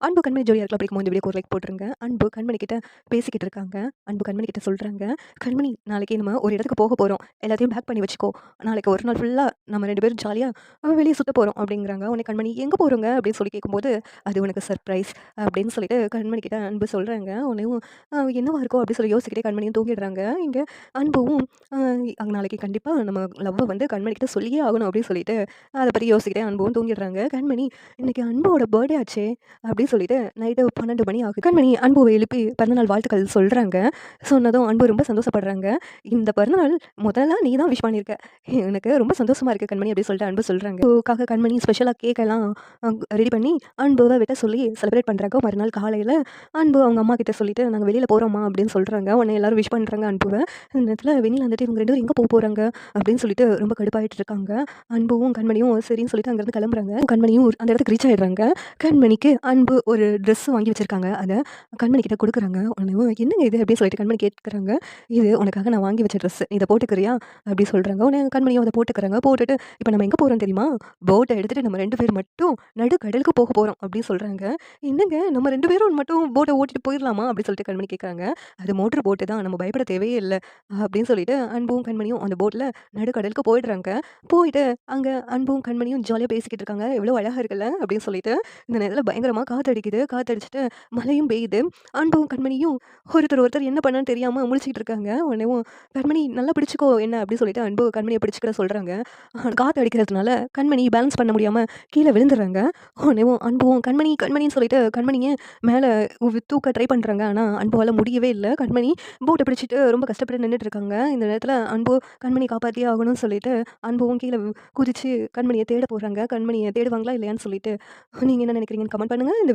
அன்பு கண்மணி ஜோடியாக இருக்கலாம் அப்படிங்கும்போது இந்த வீடியோ ஒரு லைக் போட்டுருங்க. அன்பு கண்மணி கிட்ட பேசிக்கிட்டு இருக்காங்க. அன்பு கண்மணி கிட்ட சொல்கிறாங்க "கண்மணி நாளைக்கு நம்ம ஒரு இடத்துக்கு போக போகிறோம் எல்லாத்தையும் பேக் பண்ணி வச்சுக்கோ. நாளைக்கு ஒரு நாள் ஃபுல்லாக நம்ம ரெண்டு பேரும் ஜாலியாக வெளியே சுற்ற சுத்த அப்படிங்கிறாங்க. உன்னை கண்மணி, எங்கே போகிறோங்க அப்படின்னு சொல்லி கேட்கும்போது, "அது உனக்கு சர்ப்ரைஸ்." அப்படின்னு சொல்லிட்டு கண்மணி கிட்ட அன்பு சொல்கிறாங்க உன்னையும் என்னவாக என்னவா இருக்கும் அப்படின்னு சொல்லி யோசிக்கிட்டே கண்மணியும் தூங்கிடுறாங்க. இங்கே அன்பும் அங்கே நாளைக்கு கண்டிப்பாக நம்ம லவ்வை வந்து கண்மணி கிட்ட சொல்லியே ஆகணும் அப்படின்னு சொல்லிட்டு, அதை பற்றி யோசிக்கிட்டே அன்பும் தூங்கிடுறாங்க. கண்மணி, இன்றைக்கி அன்போட பர்த்டே ஆச்சே." அப்படின்னு சொல்லிட்டு நைட்டு 12 மணி ஆகுது. கண்மணி அன்புவை எழுப்பி பிறந்தநாள் வாழ்த்துக்கள் சொல்கிறாங்க சொன்னதும் அன்பு ரொம்ப சந்தோஷப்படுறாங்க. "இந்த பிறந்தநாள் முதல்ல நீ தான் விஷ் பண்ணியிருக்க. எனக்கு ரொம்ப சந்தோஷமாக இருக்குது கண்மணி." அப்படின்னு சொல்லிட்டு அன்பு சொல்கிறாங்க அன்புக்காக கண்மணி ஸ்பெஷலாக கேக்கெல்லாம் ரெடி பண்ணி அன்புவை விட்ட சொல்லி செலிப்ரேட் பண்ணுறாங்க மறுநாள் காலையில் அன்பு அவங்க அம்மா கிட்ட சொல்லிட்டு, நாங்கள் வெளியில் போகிறோமா அப்படின்னு சொல்கிறாங்க உடனே எல்லாரும் விஷ் பண்ணுறாங்க அன்புவ. இந்த நேரத்தில் வெளியில் வந்துட்டு இவங்க ரெண்டு பேரும் எங்கே போக போகிறாங்க அப்படின்னு சொல்லிட்டு ரொம்ப கடுப்பாயிட்டு இருக்காங்க. அன்புவும் கண்மணியும் சரின்னு சொல்லிட்டு அங்கேருந்து கிளம்புறாங்க. கண்மணியும் அந்த இடத்துக்கு ரீச் ஆயிடுறாங்க. கண்மணிக்கு அன்பு ஒரு ட்ரெஸ் வாங்கி வச்சுருக்காங்க அதை கண்மணி கிட்ட கொடுக்குறாங்க உடனேவும் "என்னங்க இது?" அப்படின்னு சொல்லிட்டு கண்மணி கேட்குறாங்க. "இது உனக்காக நான் வாங்கி வச்ச ட்ரெஸ். இதை போட்டுக்கிறியா?" அப்படி சொல்கிறாங்க உடனே கண்மணியும் அதை போட்டுக்கிறாங்க. போட்டுட்டு, இப்போ நம்ம எங்கே போகிறோம் தெரியுமா? போட்டை எடுத்துகிட்டு நம்ம ரெண்டு பேர் மட்டும் நடுக்கடலுக்கு போக போகிறோம் அப்படின்னு சொல்கிறாங்க "என்னங்க நம்ம ரெண்டு பேரும் மட்டும் போட்டை ஓட்டிட்டு போயிடலாமா அப்படின்னு சொல்லிட்டு கண்மணி கேட்குறாங்க. "அது மோட்டர் போட்டு தான். நம்ம பயப்பட தேவையே இல்லை அப்படின்னு சொல்லிட்டு அன்பும் கண்மணியும் அந்த போட்டில் நடுக்கடலுக்கு போயிடுறாங்க. போயிட்டு அங்கே அன்பும் கண்மணியும் ஜாலியாக பேசிக்கிட்டு இருக்காங்க. "எவ்வளோ அழகாக இருக்குல்ல?" அப்படின்னு சொல்லிட்டு. இந்த நிலையில் பயங்கரமாக காற்று காத்தடிக்குது. காத்தடிச்சுட்டு மழையும் பெய்யுது. அன்பும் கண்மணியும் ஒருத்தர் ஒருத்தர் என்ன பண்ணான்னு தெரியாமல் முழிச்சிக்கிட்டு இருக்காங்க. உடனேவும் "கண்மணி நல்லா பிடிச்சிக்கோ என்ன." அப்படின்னு சொல்லிட்டு அன்பு கண்மணியை பிடிச்சிக்கிற சொல்கிறாங்க காற்று அடிக்கிறதுனால கண்மணி பேலன்ஸ் பண்ண முடியாமல் கீழே விழுந்துடுறாங்க. உடனேவும் அன்பும் "கண்மணி, கண்மணின்னு" சொல்லிட்டு கண்மணியை மேலே தூக்க ட்ரை பண்ணுறாங்க ஆனால் அன்புவால் முடியவே இல்லை கண்மணி போட்டை பிடிச்சிட்டு ரொம்ப கஷ்டப்பட்டு நின்றுட்டு இருக்காங்க. இந்த நேரத்தில் அன்பு கண்மணி காப்பாற்றியே ஆகணும்னு சொல்லிட்டு அன்புவும் கீழே குதிச்சு கண்மணியை தேட போகிறாங்க கண்மணியை தேடுவாங்களா இல்லையான்னு சொல்லிட்டு நீங்கள் என்ன நினைக்கிறீங்கன்னு கமெண்ட் பண்ணுங்கள் இந்த